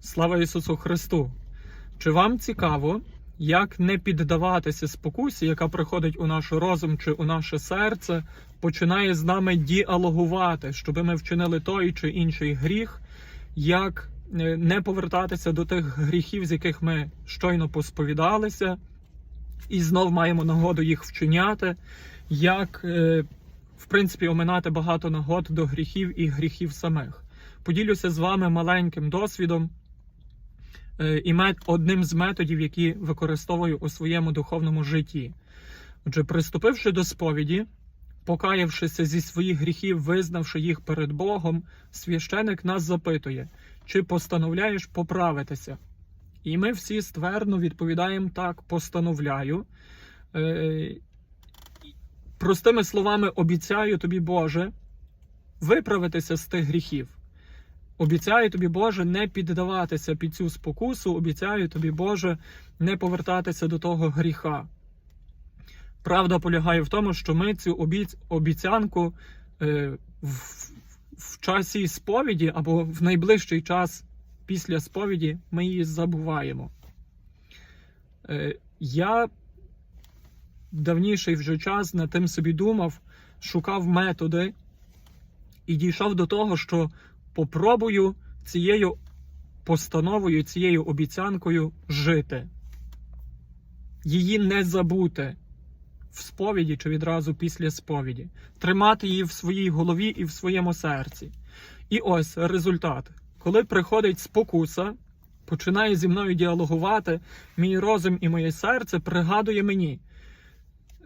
Слава Ісусу Христу! Чи вам цікаво, як не піддаватися спокусі, яка приходить у наш розум чи у наше серце, починає з нами діалогувати, щоб ми вчинили той чи інший гріх, як е, не повертатися до тих гріхів, з яких ми щойно посповідалися, і знов маємо нагоду їх вчиняти, як, е, в принципі, оминати багато нагод до гріхів і гріхів самих. Поділюся з вами маленьким досвідом і мет- одним з методів, які використовую у своєму духовному житті. Отже, приступивши до сповіді, покаявшися зі своїх гріхів, визнавши їх перед Богом, священик нас запитує, чи постановляєш поправитися. І ми всі ствердно відповідаємо так, постановляю. Е, Простими словами, обіцяю тобі, Боже, виправитися з тих гріхів. Обіцяю тобі, Боже, не піддаватися під цю спокусу, обіцяю тобі, Боже, не повертатися до того гріха. Правда полягає в тому, що ми цю обіць... обіцянку е, в... в часі сповіді або в найближчий час після сповіді ми її забуваємо. Е, я давніший вже час над тим собі думав, шукав методи і дійшов до того, що попробую цією постановою, цією обіцянкою жити. Її не забути в сповіді чи відразу після сповіді, тримати її в своїй голові і в своєму серці. І ось результат. Коли приходить спокуса, починає зі мною діалогувати, мій розум і моє серце пригадує мені.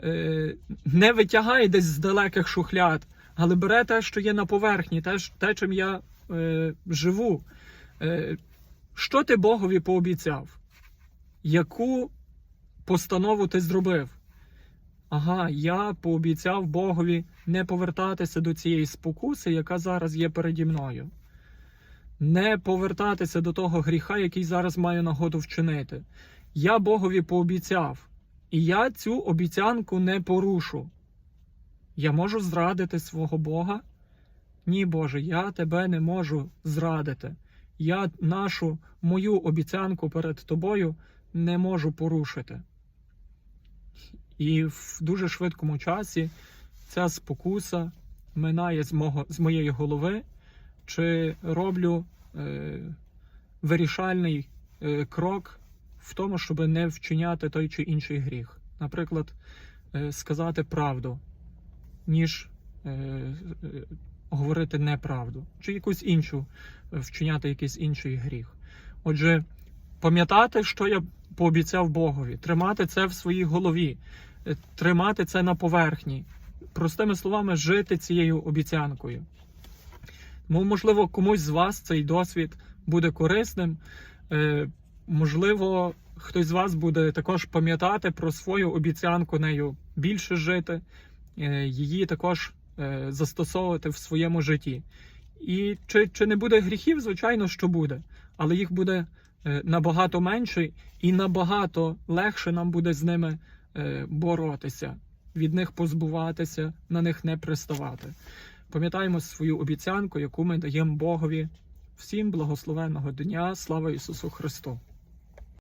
Е, не витягає десь з далеких шухляд, але бере те, що є на поверхні, те, те чим я е, живу. Е, що ти Богові пообіцяв? Яку постанову ти зробив? Ага, я пообіцяв Богові не повертатися до цієї спокуси, яка зараз є переді мною. Не повертатися до того гріха, який зараз маю нагоду вчинити. Я Богові пообіцяв, і я цю обіцянку не порушу. Я можу зрадити свого Бога? Ні, Боже, я тебе не можу зрадити. Я нашу мою обіцянку перед тобою не можу порушити. І в дуже швидкому часі ця спокуса минає з, мого, з моєї голови, чи роблю е, вирішальний е, крок в тому, щоб не вчиняти той чи інший гріх. Наприклад, е, сказати правду, ніж е, говорити неправду, чи якусь іншу, е, вчиняти якийсь інший гріх. Отже, пам'ятати, що я пообіцяв Богові, тримати це в своїй голові, е, тримати це на поверхні, простими словами, жити цією обіцянкою. Тому, можливо, комусь з вас цей досвід буде корисним. Е, можливо, хтось з вас буде також пам'ятати про свою обіцянку нею більше жити, її також застосовувати в своєму житті. І чи, чи не буде гріхів, звичайно, що буде, але їх буде е, набагато менше і набагато легше нам буде з ними е, боротися, від них позбуватися, на них не приставати. Пам'ятаємо свою обіцянку, яку ми даємо Богові. Всім благословенного дня, слава Ісусу Христу!